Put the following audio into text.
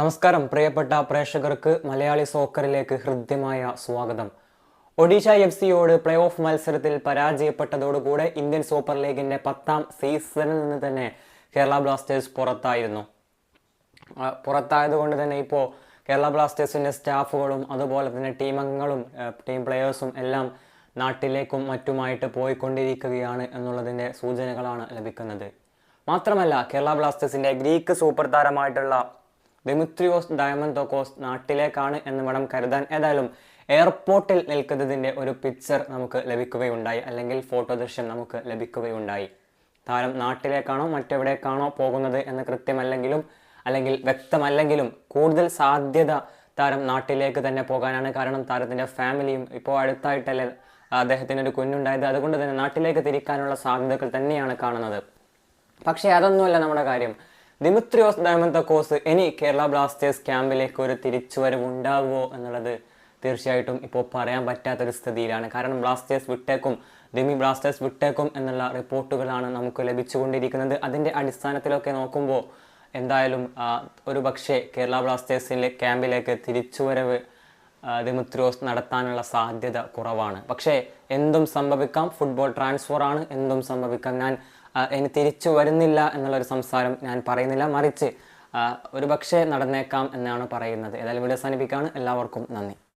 നമസ്കാരം പ്രിയപ്പെട്ട പ്രേക്ഷകർക്ക് മലയാളി സോക്കറിലേക്ക് ഹൃദ്യമായ സ്വാഗതം. ഒഡീഷ എഫ് സിയോട് പ്ലേ ഓഫ് മത്സരത്തിൽ പരാജയപ്പെട്ടതോടുകൂടെ ഇന്ത്യൻ സൂപ്പർ ലീഗിന്റെ പത്താം സീസണിൽ നിന്ന് തന്നെ കേരള ബ്ലാസ്റ്റേഴ്സ് പുറത്തായിരുന്നു. പുറത്തായതുകൊണ്ട് തന്നെ ഇപ്പോൾ കേരള ബ്ലാസ്റ്റേഴ്സിന്റെ സ്റ്റാഫുകളും അതുപോലെ തന്നെ ടീം അംഗങ്ങളും ടീം പ്ലെയേഴ്സും എല്ലാം നാട്ടിലേക്കും മറ്റുമായിട്ട് പോയിക്കൊണ്ടിരിക്കുകയാണ് എന്നുള്ളതിന്റെ സൂചനകളാണ് ലഭിക്കുന്നത്. മാത്രമല്ല കേരള ബ്ലാസ്റ്റേഴ്സിന്റെ ഗ്രീക്ക് സൂപ്പർ താരമായിട്ടുള്ള ദിമിത്രിയോസ് ഡയമന്തോക്കോസ് നാട്ടിലേക്കാണ് എന്ന് വേണം കരുതാൻ. ഏതായാലും എയർപോർട്ടിൽ നിൽക്കുന്നതിന്റെ ഒരു പിക്ചർ നമുക്ക് ലഭിക്കുകയുണ്ടായി. അല്ലെങ്കിൽ ഫോട്ടോ ദൃശ്യം നമുക്ക് ലഭിക്കുകയുണ്ടായി. താരം നാട്ടിലേക്കാണോ മറ്റെവിടേക്കാണോ പോകുന്നത് എന്ന് കൃത്യമല്ലെങ്കിലും അല്ലെങ്കിൽ വ്യക്തമല്ലെങ്കിലും കൂടുതൽ സാധ്യത താരം നാട്ടിലേക്ക് തന്നെ പോകാനാണ് കാരണം താരത്തിന്റെ ഫാമിലിയും ഇപ്പോൾ അടുത്തായിട്ടല്ലേ അദ്ദേഹത്തിന് ഒരു കുഞ്ഞുണ്ടായത്. അതുകൊണ്ട് തന്നെ നാട്ടിലേക്ക് തിരിക്കാനുള്ള സാധ്യതകൾ തന്നെയാണ് കാണുന്നത്. പക്ഷേ അതൊന്നുമല്ല നമ്മുടെ കാര്യം. ദിമിത്രിയോസ് ഡയമന്തക്കോസ് ഇനി കേരള ബ്ലാസ്റ്റേഴ്സ് ക്യാമ്പിലേക്ക് ഒരു തിരിച്ചുവരവ് ഉണ്ടാകുമോ എന്നുള്ളത് തീർച്ചയായിട്ടും ഇപ്പോൾ പറയാൻ പറ്റാത്തൊരു സ്ഥിതിയിലാണ്. കാരണം ബ്ലാസ്റ്റേഴ്സ് വിട്ടേക്കും ദിമി ബ്ലാസ്റ്റേഴ്സ് വിട്ടേക്കും എന്നുള്ള റിപ്പോർട്ടുകളാണ് നമുക്ക് ലഭിച്ചുകൊണ്ടിരിക്കുന്നത്. അതിന്റെ അടിസ്ഥാനത്തിലൊക്കെ നോക്കുമ്പോൾ എന്തായാലും ഒരു പക്ഷേ കേരള ബ്ലാസ്റ്റേഴ്സിലെ ക്യാമ്പിലേക്ക് തിരിച്ചുവരവ് ദിമുത്രിയോസ് നടത്താനുള്ള സാധ്യത കുറവാണ്. പക്ഷേ എന്തും സംഭവിക്കാം. ഫുട്ബോൾ ട്രാൻസ്ഫർ ആണ്. എന്തും സംഭവിക്കാം. ഞാൻ ഇനി തിരിച്ചു വരുന്നില്ല എന്നുള്ളൊരു സംസാരം ഞാൻ പറയുന്നില്ല. മറിച്ച് ഒരു പക്ഷേ നടന്നേക്കാം എന്നാണ് പറയുന്നത്. ഏതായാലും വീഡിയോ അവസാനിപ്പിക്കുകയാണ്. എല്ലാവർക്കും നന്ദി.